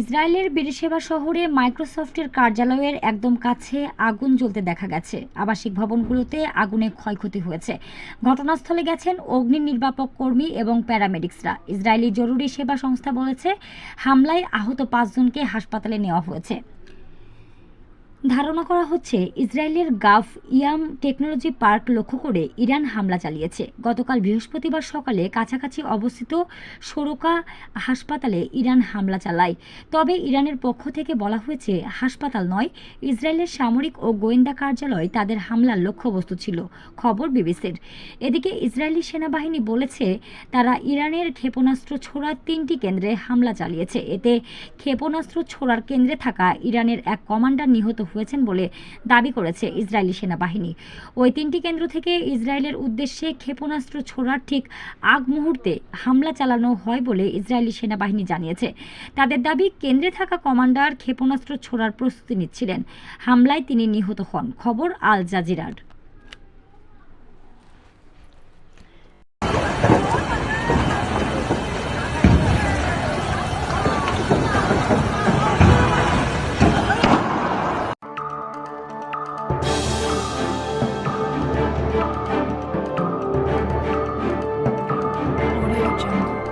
ইসরায়েলের বেরিসেবা শহরে মাইক্রোসফটের কার্যালয়ের একদম কাছে আগুন জ্বলতে দেখা গেছে। আবাসিক ভবনগুলোতে আগুনে ক্ষয়ক্ষতি হয়েছে। ঘটনাস্থলে গেছেন অগ্নি নির্বাপক কর্মী এবং প্যারামেডিক্সরা। ইসরায়েলি জরুরি সেবা সংস্থা বলেছে, হামলায় আহত পাঁচজনকে হাসপাতালে নেওয়া হয়েছে। ধারণা করা হচ্ছে ইসরায়েলের গাফ ইয়াম টেকনোলজি পার্ক লক্ষ্য করে ইরান হামলা চালিয়েছে। গতকাল বৃহস্পতিবার সকালে কাছাকাছি অবস্থিত সোরকা হাসপাতালে ইরান হামলা চালায়। তবে ইরানের পক্ষ থেকে বলা হয়েছে, হাসপাতাল নয়, ইসরায়েলের সামরিক ও গোয়েন্দা কার্যালয় তাদের হামলার লক্ষ্যবস্তু ছিল, খবর বিবিসির। এদিকে ইসরায়েলি সেনাবাহিনী বলেছে, তারা ইরানের ক্ষেপণাস্ত্র ছোড়ার তিনটি কেন্দ্রে হামলা চালিয়েছে। এতে ক্ষেপণাস্ত্র ছোড়ার কেন্দ্রে থাকা ইরানের এক কমান্ডার নিহত হয়েছেন বলে দাবি করেছে ইসরায়েলি সেনাবাহিনী। ওই তিনটি কেন্দ্র থেকে ইসরায়েলের উদ্দেশ্যে ক্ষেপণাস্ত্র ছোড়ার ঠিক আগ মুহূর্তে হামলা চালানো হয় বলে ইসরায়েলি সেনাবাহিনী জানিয়েছে। তাদের দাবি, কেন্দ্রে থাকা কমান্ডার ক্ষেপণাস্ত্র ছোড়ার প্রস্তুতি নিচ্ছিলেন। হামলায় তিনি নিহত হন। খবর আল জাজিরার। jungle.